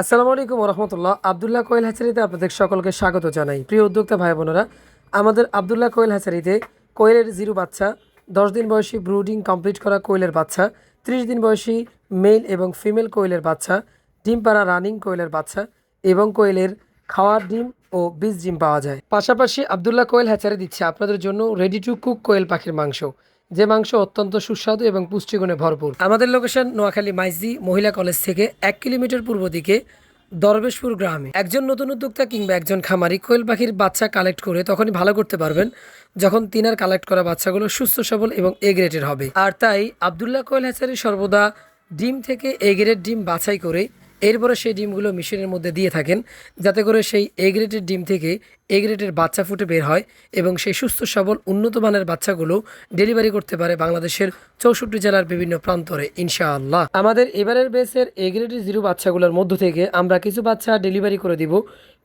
আসসালামু আলাইকুম রহমতুল্লাহ আবদুল্লাহ কোয়েল হ্যাচারিতে আপনাদের সকলকে স্বাগত জানাই। প্রিয় উদ্যোক্তা ভাই বোনেরা, আমাদের আবদুল্লাহ কোয়েল হ্যাচারিতে কোয়েলের জিরো বাচ্চা, দশ দিন বয়সী ব্রুডিং কমপ্লিট করা কোয়েলের বাচ্চা, ত্রিশ দিন বয়সী মেল এবং ফিমেল কোয়েলের বাচ্চা, ডিম পাড়া রানিং কোয়েলের বাচ্চা এবং কোয়েলের খাওয়ার ডিম ও বীজ ডিম পাওয়া যায়। পাশাপাশি আবদুল্লাহ কোয়েল হ্যাচারি দিচ্ছে আপনাদের জন্য রেডি টু কুক কোয়েল পাখির মাংস। যে মাংস অত্যন্ত সুস্বাদু এবং পুষ্টিগুণে ভরপুর। আমাদের লোকেশন নোয়াখালী মাইজি মহিলা কলেজ থেকে এক কিলোমিটার পূর্ব দিকে দরবেশপুর গ্রামে। একজন নতুন উদ্যোক্তা কিংবা একজন খামারি কোয়েল পাখির বাচ্চা কালেক্ট করে তখনই ভালো করতে পারবেন যখন তিনার কালেক্ট করা বাচ্চাগুলো সুস্থ, সবল এবং এ গ্রেডের হবে। আর তাই আবদুল্লাহ কোয়েল হ্যাচারি সর্বদা ডিম থেকে এ গ্রেড ডিম বাছাই করে এরপরে সেই ডিমগুলো মেশিনের মধ্যে দিয়ে থাকেন, যাতে করে সেই এ গ্রেডের ডিম থেকে এ গ্রেডের বাচ্চা ফুটে বের হয় এবং সেই সুস্থ সবল, উন্নত মানের বাচ্চাগুলো ডেলিভারি করতে পারে বাংলাদেশের চৌষট্টি জেলার বিভিন্ন প্রান্তরে, ইনশাআল্লাহ। আমাদের এবারের বেসের এ গ্রেডের জিরো বাচ্চাগুলোর মধ্য থেকে আমরা কিছু বাচ্চা ডেলিভারি করে দিব।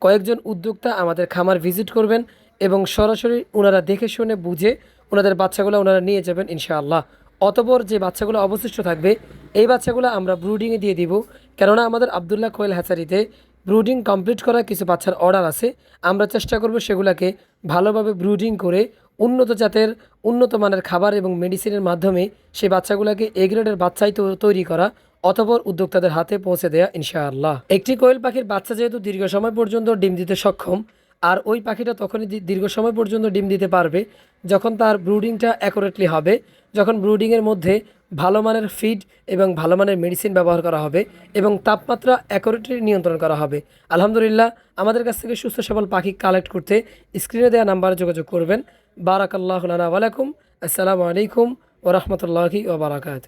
কয়েকজন উদ্যোক্তা আমাদের খামার ভিজিট করবেন এবং সরাসরি ওনারা দেখে শুনে বুঝে ওনাদের বাচ্চাগুলো ওনারা নিয়ে যাবেন, ইনশাআল্লাহ। অতপর যে বাচ্চাগুলো অবশিষ্ট থাকবে এই বাচ্চাগুলো আমরা ব্রুডিংয়ে দিয়ে দিব। কেননা আমাদের আবদুল্লাহ কোয়েল হ্যাচারিতে ব্রুডিং কমপ্লিট করা কিছু বাচ্চার অর্ডার আছে। আমরা চেষ্টা করব সেগুলোকে ভালোভাবে ব্রুডিং করে উন্নত জাতের, উন্নত মানের খাবার এবং মেডিসিনের মাধ্যমে সেই বাচ্চাগুলোকে এ গ্রেডের বাচ্চাই তৈরি করা অতপর উদ্যোক্তাদের হাতে পৌঁছে দেয়া, ইনশাআল্লাহ। একটি কোয়েল পাখির বাচ্চা যেহেতু দীর্ঘ সময় পর্যন্ত ডিম দিতে সক্ষম আর ওই পাখিটা তখনই দীর্ঘ সময় পর্যন্ত ডিম দিতে পারবে, যখন তার ব্রুডিংটা অ্যাকুরেটলি হবে, যখন ব্রুডিংয়ের মধ্যে ভালো মানের ফিড এবং ভালো মানের মেডিসিন ব্যবহার করা হবে এবং তাপমাত্রা অ্যাকুরেটলি নিয়ন্ত্রণ করা হবে। আলহামদুলিল্লাহ, আমাদের কাছ থেকে সুস্থ সবল পাখি কালেক্ট করতে স্ক্রিনে দেওয়া নাম্বারে যোগাযোগ করবেন। বারাকাল্লাহ আলাইকুম আসসালামু আলাইকুম ওরহমতুল্লাহি ওবরাকাত